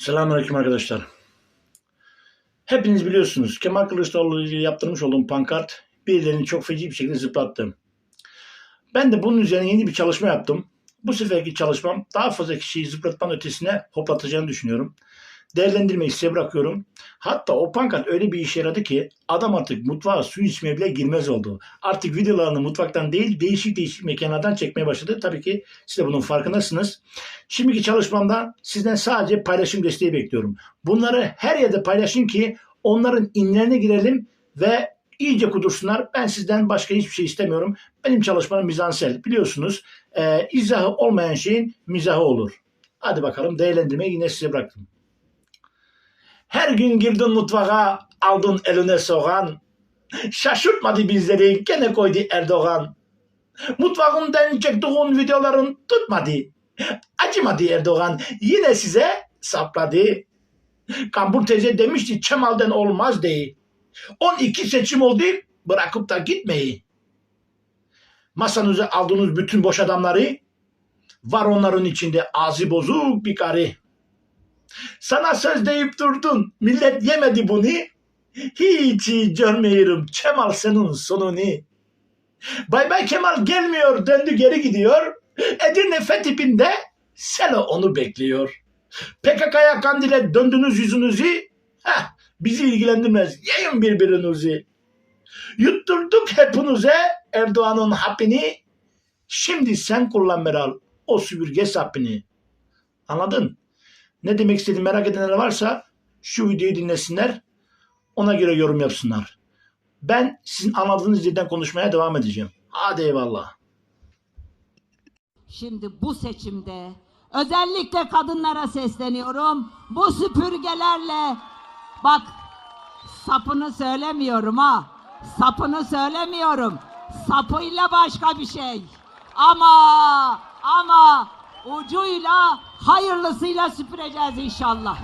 Selamünaleyküm arkadaşlar. Hepiniz biliyorsunuz Kemal Kılıçdaroğlu ile yaptırmış olduğum pankart birilerini çok feci bir şekilde zıplattı. Ben de bunun üzerine yeni bir çalışma yaptım. Bu seferki çalışmam daha fazla kişiyi zıplatmanın ötesine hoplatacağını düşünüyorum. Değerlendirmeyi size bırakıyorum. Hatta o pankart öyle bir işe yaradı ki adam artık mutfağa su içmeye bile girmez oldu. Artık videolarını mutfaktan değil değişik değişik mekanlardan çekmeye başladı. Tabii ki siz de bunun farkındasınız. Şimdiki çalışmamda sizden sadece paylaşım desteği bekliyorum. Bunları her yerde paylaşın ki onların inlerine girelim ve iyice kudursunlar. Ben sizden başka hiçbir şey istemiyorum. Benim çalışmam mizansel. Biliyorsunuz e, izahı olmayan şeyin mizahı olur. Hadi bakalım değerlendirmeyi yine size bıraktım. Her gün girdin mutfağa aldın eline soğan. Şaşırtmadı bizleri gene koydu Erdoğan. Mutfağından çektiğin videoların tutmadı. Acımadı Erdoğan. Yine size sapladı. Kambur teyze demişti Kemal'den olmaz diye. 12 seçim oldu bırakıp da gitmeyi. Masanıza aldığınız bütün boş adamları var onların içinde ağzı bozuk bir karı. Sana söz deyip durdun. Millet yemedi bunu. Hiç iyi görmüyorum Kemal senin sonunu. Bay Bay Kemal gelmiyor döndü geri gidiyor. Edirne Fethip'inde Selo onu bekliyor. PKK'ya kandile döndünüz yüzünüzü. Heh, bizi ilgilendirmez. Yayın birbirinizi. Yutturduk hepinize Erdoğan'ın hapini. Şimdi sen kullan Meral o süpürge sapını. Anladın? Ne demek istediğimi merak edenler varsa şu videoyu dinlesinler. Ona göre yorum yapsınlar. Ben sizin anladığınız dilden konuşmaya devam edeceğim. Hadi eyvallah. Şimdi bu seçimde özellikle kadınlara sesleniyorum. Bu süpürgelerle bak sapını söylemiyorum ha. Sapını söylemiyorum. Sapıyla başka bir şey. Ama ama ucuyla hayırlısıyla süpüreceğiz inşallah.